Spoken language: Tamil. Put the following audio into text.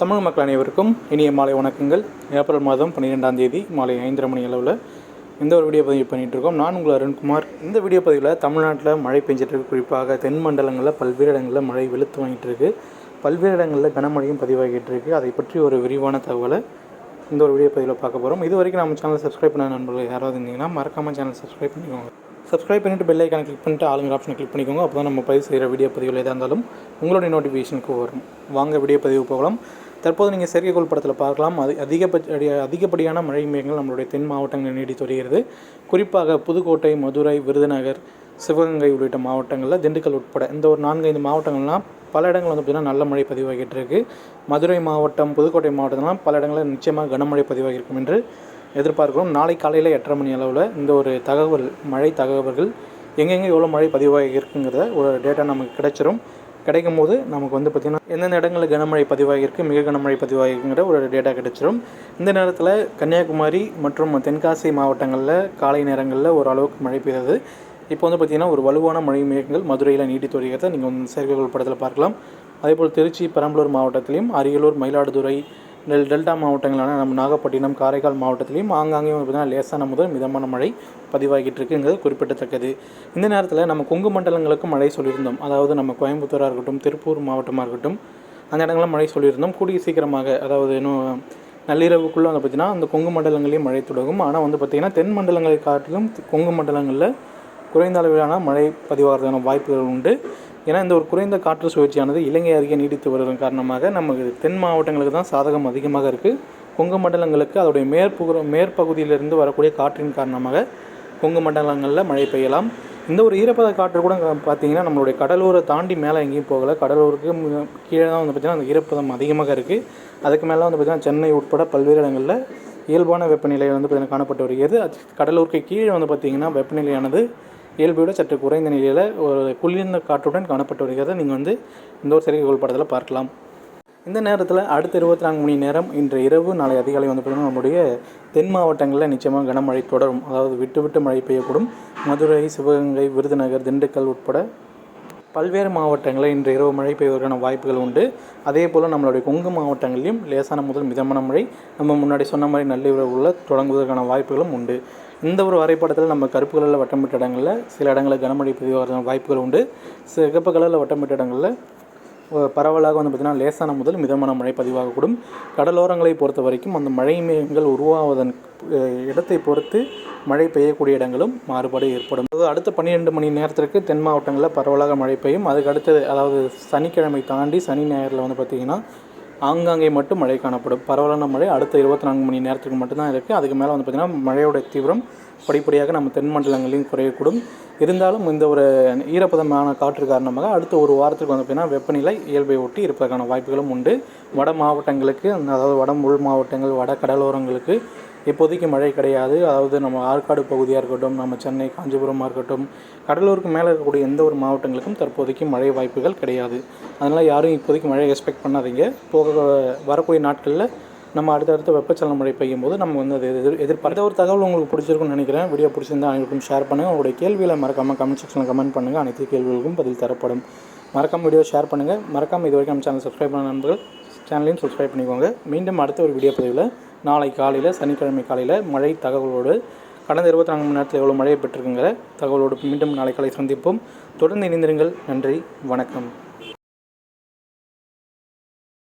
தமிழ் மக்கள் அனைவருக்கும் இனிய மாலை வணக்கங்கள். ஏப்ரல் மாதம் பன்னிரெண்டாம் தேதி மாலை ஐந்தரை மணி அளவில் இந்த ஒரு வீடியோ பதிவு பண்ணிகிட்டு இருக்கோம். நான் உங்கள் அருண்குமார். இந்த வீடியோ பதிவில் தமிழ்நாட்டில் மழை பெஞ்சிட்டு குறிப்பாக தென் மண்டலங்களில் பல்வேறு இடங்களில் மழை வெளுத்து வாங்கிட்டு இருக்கு. பல்வேறு இடங்களில் கனமழையும் பதிவாகிட்டு இருக்கு. அதை பற்றி ஒரு விரிவான தகவலை இந்த ஒரு வீடியோ பதிவில் பார்க்க போகிறோம் இது வரைக்கும் நம்ம சேனல் சப்ஸ்கிரைப் பண்ண நண்பர்கள் யாராவது இருந்தீங்கன்னா மறக்காமல் சேனல் சப்ஸ்கிரைப் பண்ணிக்கோங்க. சப்ஸ்கிரைப் பண்ணிவிட்டு பெல் ஐக்கானை கிளிக் பண்ணிட்டு ஆளுங்கிற ஆப்ஷனை கிளிக் பண்ணிக்கோங்க. அப்போ தான் நம்ம பதிவு செய்கிற வீடியோ பதிவில் எதாக இருந்தாலும் உங்களுடைய நோட்டிஃபிகேஷனுக்கு வரும். வாங்க வீடியோ பதிவு போகலாம். தற்போது நீங்கள் செயற்கைக்கோள் படத்தில் பார்க்கலாம். அது அதிகபட்ச அதிகப்படியான மழை மேகங்கள் நம்மளுடைய தென் மாவட்டங்களில் நீடித்து வருகிறது குறிப்பாக புதுக்கோட்டை மதுரை விருதுநகர் சிவகங்கை உள்ளிட்ட மாவட்டங்களில் திண்டுக்கல் உட்பட இந்த ஒரு நான்கு ஐந்து மாவட்டங்கள்லாம் பல இடங்கள் வந்து பார்த்திங்கன்னா நல்ல மழை பதிவாகிட்டு இருக்கு மதுரை மாவட்டம் புதுக்கோட்டை மாவட்டத்திலாம் பல இடங்களில் நிச்சயமாக கனமழை பதிவாகியிருக்கும் என்று எதிர்பார்க்கிறோம். நாளை காலையில் எட்டரை மணி அளவில் இந்த ஒரு தகவல் மழை தகவல்கள் எங்கெங்கே எவ்வளோ மழை பதிவாகி இருக்குங்கிறத ஒரு டேட்டா நமக்கு கிடைச்சிரும். கிடைக்கும் போது நமக்கு வந்து பார்த்திங்கன்னா எந்தெந்த இடங்களில் கனமழை பதிவாகியிருக்கு மிக கனமழை பதிவாகிருக்குங்கிற ஒரு டேட்டா கிடைச்சிரும். இந்த நேரத்தில் கன்னியாகுமரி மற்றும் தென்காசி மாவட்டங்களில் காலை நேரங்களில் ஓரளவுக்கு மழை பெய்தது. இப்போ வந்து பார்த்திங்கன்னா ஒரு வலுவான மழை மேகங்கள் மதுரையில் நீடித்து வருகிறத நீங்கள் வந்து செயற்கைக்கோள் படத்தில் பார்க்கலாம். அதேபோல் திருச்சி பெரம்பலூர் மாவட்டத்திலையும் அரியலூர் மயிலாடுதுறை டெல் டெல்டா மாவட்டங்களான நம்ம நாகப்பட்டினம் காரைக்கால் மாவட்டத்திலையும் ஆங்காங்கேயும் பார்த்திங்கன்னா லேசான முதல் மிதமான மழை பதிவாகிட்டு இருக்குங்கிறது குறிப்பிடத்தக்கது. இந்த நேரத்தில் நம்ம கொங்கு மண்டலங்களுக்கும் மழை சொல்லியிருந்தோம். அதாவது நம்ம கோயம்புத்தூராக இருக்கட்டும் திருப்பூர் மாவட்டமாக இருக்கட்டும் அந்த இடங்களில் மழை சொல்லியிருந்தோம். கூடிய சீக்கிரமாக அதாவது இன்னும் நள்ளிரவுக்குள்ளே வந்து பார்த்திங்கன்னா அந்த கொங்கு மண்டலங்களையும் மழை தொடங்கும். ஆனால் வந்து பார்த்திங்கன்னா தென் மண்டலங்களை காட்டிலும் கொங்கு மண்டலங்களில் குறைந்த அளவிலான மழை பதிவாகிறதுக்கான வாய்ப்புகள் உண்டு. ஏன்னா இந்த ஒரு குறைந்த காற்று சுழற்சியானது இலங்கை அருகே நீடித்து வருவதன் காரணமாக நமக்கு தென் மாவட்டங்களுக்கு தான் சாதகம் அதிகமாக இருக்குது கொங்கு மண்டலங்களுக்கு அதோடைய மேற்புற மேற்பகுதியிலிருந்து வரக்கூடிய காற்றின் காரணமாக கொங்கு மண்டலங்களில் மழை பெய்யலாம். இந்த ஒரு ஈரப்பத காற்று கூட பார்த்தீங்கன்னா நம்மளுடைய கடலூரை தாண்டி மேலே எங்கேயும் போகலை. கடலூருக்கு கீழே தான் வந்து பார்த்திங்கன்னா அந்த ஈரப்பதம் அதிகமாக இருக்குது அதுக்கு மேலே வந்து பார்த்திங்கன்னா சென்னை உட்பட பல்வேறு இடங்களில் இயல்பான வெப்பநிலை வந்து பார்த்திங்கன்னா காணப்பட்டு வருகிறது. கடலூருக்கு கீழே வந்து பார்த்திங்கன்னா வெப்பநிலையானது இயல்பையோட சற்று குறைந்த நிலையில் ஒரு குளிர்ந்த காற்றுடன் காணப்பட்டு வருகிறத நீங்கள் வந்து இந்த ஒரு செயற்கைக்கோள் படத்தில் பார்க்கலாம். இந்த நேரத்தில் அடுத்த இருபத்தி நான்கு மணி நேரம் இன்று இரவு நாளை அதிகாலை வந்து பார்த்திங்கன்னா நம்முடைய தென் மாவட்டங்களில் நிச்சயமாக கனமழை தொடரும். அதாவது விட்டு விட்டு மழை பெய்யக்கூடும். மதுரை சிவகங்கை விருதுநகர் திண்டுக்கல் உட்பட பல்வேறு மாவட்டங்களில் இன்று இரவு மழை பெய்வதற்கான வாய்ப்புகள் உண்டு. அதே போல் நம்மளுடைய கொங்கு மாவட்டங்களிலும் லேசான முதல் மிதமான மழை நம்ம முன்னாடி சொன்ன மாதிரி நள்ளிரவுல தொடங்குவதற்கான வாய்ப்புகளும் உண்டு. இந்த ஒரு வரைபடத்தில் நம்ம கருப்பு கலரில் வட்டமிட்ட இடங்களில் சில இடங்களில் கனமழை பதிவாகிறதுக்கான வாய்ப்புகள் உண்டு. சிகப்பு கலரில் வட்டமிட்ட இடங்களில் பரவலாக வந்து பார்த்திங்கன்னா லேசான முதல் மிதமான மழை பதிவாகக்கூடும். கடலோரங்களை பொறுத்த வரைக்கும் அந்த மழை மேகங்கள் உருவாவதன் இடத்தை பொறுத்து மழை பெய்யக்கூடிய இடங்களும் மாறுபாடு ஏற்படும். அதாவது அடுத்த பன்னிரெண்டு மணி நேரத்திற்கு தென் மாவட்டங்களில் பரவலாக மழை பெய்யும். அதுக்கு அடுத்தது அதாவது சனிக்கிழமை தாண்டி சனி ஞாயிறில் வந்து பார்த்திங்கன்னா ஆங்காங்கே மட்டும் மழை காணப்படும். பரவலான மழை அடுத்த இருபத்தி நான்கு மணி நேரத்துக்கு மட்டும்தான் இருக்குது அதுக்கு மேலே வந்து பார்த்திங்கன்னா மழையோட தீவிரம் படிப்படியாக நம்ம தென் மண்டலங்களையும் குறையக்கூடும். இருந்தாலும் இந்த ஒரு ஈரப்பதமான காற்று காரணமாக அடுத்த ஒரு வாரத்துக்கு வந்து பார்த்திங்கன்னா வெப்பநிலை இயல்பை ஒட்டி இருப்பதற்கான வாய்ப்புகளும் உண்டு. வட மாவட்டங்களுக்கு அதாவது வட உள் மாவட்டங்கள் வட கடலோரங்களுக்கு இப்போதைக்கு மழை கிடையாது. அதாவது நம்ம ஆற்காடு பகுதியாக இருக்கட்டும் நம்ம சென்னை காஞ்சிபுரமாக இருக்கட்டும் கடலூருக்கு மேலே இருக்கக்கூடிய எந்த ஒரு மாவட்டங்களுக்கும் தற்போதைக்கு மழை வாய்ப்புகள் கிடையாது. அதனால் யாரும் இப்போதைக்கு மழையை எக்ஸ்பெக்ட் பண்ணாதீங்க. போக வரக்கூடிய நாட்களில் நம்ம அடுத்தடுத்த வெப்பச்சலன மழை பெய்யும் போது நம்ம வந்து அதை எதிர் எதிர்பார்த்த ஒரு தகவல் உங்களுக்கு பிடிச்சிருக்குன்னு நினைக்கிறேன். வீடியோ பிடிச்சிருந்தா அனைவருக்கும் ஷேர் பண்ணுங்கள் உங்களுடைய கேள்வியில் மறக்காமல் கமெண்ட் செக்ஷனில் கமெண்ட் பண்ணுங்கள் அனைத்து கேள்விகளுக்கும் பதில் தரப்படும். மறக்காமல் வீடியோ ஷேர் பண்ணுங்கள் மறக்காமல் இது வரைக்கும் நம்ம சேனல் சப்ஸ்கிரைப் பண்ண நண்பர்கள் சேனலையும் சப்ஸ்கிரைப் பண்ணிக்கோங்க. மீண்டும் அடுத்த ஒரு வீடியோ பதிவில் நாளை காலையில் சனிக்கிழமை காலையில் மழை தகவலோடு கடந்த இருபத்தி நான்கு மணி நேரத்தில் எவ்வளோ மழையை பெற்றிருக்குங்கிற தகவலோடு மீண்டும் நாளை காலை சந்திப்போம். தொடர்ந்து இணைந்திருங்கள். நன்றி. வணக்கம்.